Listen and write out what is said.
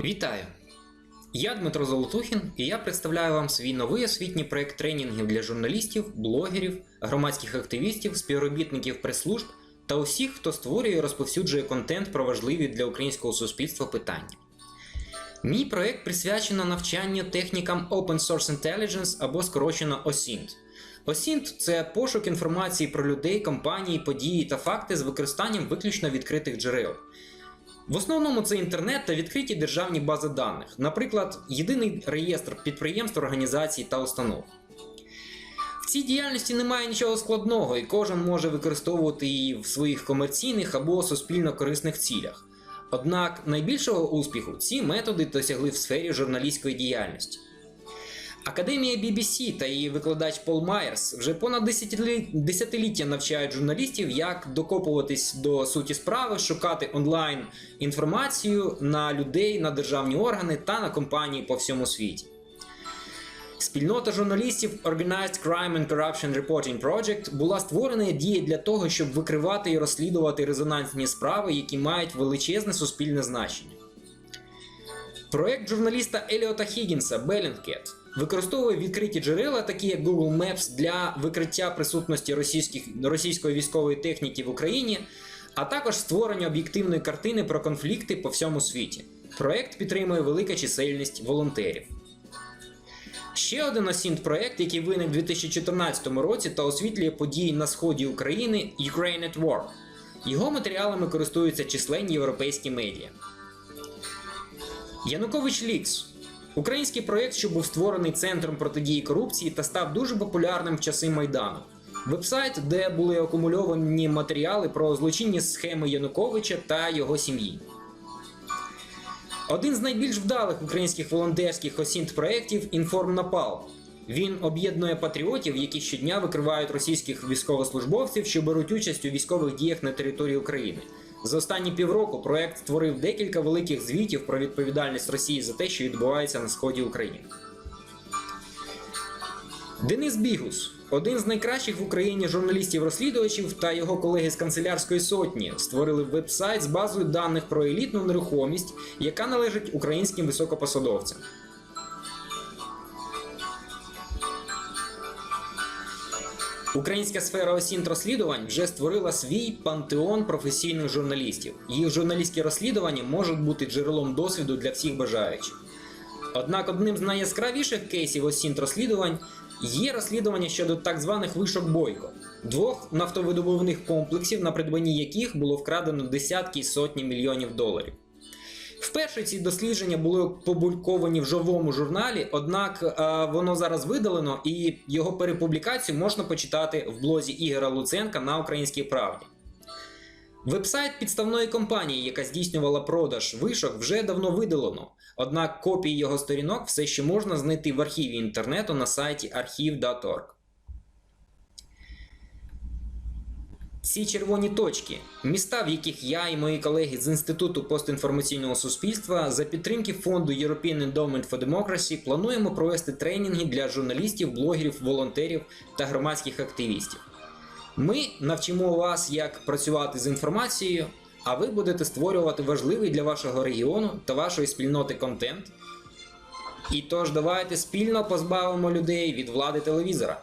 Вітаю! Я Дмитро Золотухін і я представляю вам свій новий освітній проект тренінгів для журналістів, блогерів, громадських активістів, співробітників прес-служб та усіх, хто створює і розповсюджує контент про важливі для українського суспільства питання. Мій проект присвячено навчанню технікам Open Source Intelligence або скорочено OSINT. OSINT – це пошук інформації про людей, компанії, події та факти з використанням виключно відкритих джерел. В основному це інтернет та відкриті державні бази даних, наприклад, єдиний реєстр підприємств, організацій та установ. В цій діяльності немає нічого складного, і кожен може використовувати її в своїх комерційних або суспільно корисних цілях. Однак найбільшого успіху ці методи досягли в сфері журналістської діяльності. Академія BBC та її викладач Пол Майерс вже понад десятилі- десятиліття навчають журналістів, як докопуватись до суті справи, шукати онлайн інформацію на людей, на державні органи та на компанії по всьому світі. Спільнота журналістів Organized Crime and Corruption Reporting Project була створена і діє для того, щоб викривати і розслідувати резонансні справи, які мають величезне суспільне значення. Проект журналіста Еліота Хіггінса Bellingcat використовує відкриті джерела, такі як Google Maps, для викриття присутності російської військової техніки в Україні, а також створення об'єктивної картини про конфлікти по всьому світі. Проект підтримує велика чисельність волонтерів. Ще один осінт проект, який виник у 2014 році та освітлює події на сході України Ukraine at War. Його матеріалами користуються численні європейські медіа. Янукович Лікс український проєкт, що був створений центром протидії корупції та став дуже популярним в часи Майдану. Вебсайт, де були акумульовані матеріали про злочинні схеми Януковича та його сім'ї. Один з найбільш вдалих українських волонтерських осінт проєктів Інформнапал. Він об'єднує патріотів, які щодня викривають російських військовослужбовців, що беруть участь у військових діях на території України. За останні півроку проект створив декілька великих звітів про відповідальність Росії за те, що відбувається на сході України. Денис Бігус, один з найкращих в Україні журналістів-розслідувачів та його колеги з канцелярської сотні, створили веб-сайт з базою даних про елітну нерухомість, яка належить українським високопосадовцям. Українська сфера осінт розслідувань вже створила свій пантеон професійних журналістів. Їх журналістські розслідування можуть бути джерелом досвіду для всіх бажаючих. Однак одним з найяскравіших кейсів осінт розслідувань є розслідування щодо так званих вишок Бойко, двох нафтовидобувних комплексів, на придбанні яких було вкрадено десятки і сотні мільйонів доларів. Вперше ці дослідження були опубліковані в живому журналі, однак е, воно зараз видалено і його перепублікацію можна почитати в блозі Ігора Луценка на Українській правді. Вебсайт підставної компанії, яка здійснювала продаж вишок, вже давно видалено. Однак копії його сторінок все ще можна знайти в архіві інтернету на сайті archive.org. Ці червоні точки міста, в яких я і мої колеги з Інституту постінформаційного суспільства за підтримки фонду European Endowment for Democracy плануємо провести тренінги для журналістів, блогерів, волонтерів та громадських активістів. Ми навчимо вас, як працювати з інформацією, а ви будете створювати важливий для вашого регіону та вашої спільноти контент. І тож давайте спільно позбавимо людей від влади телевізора.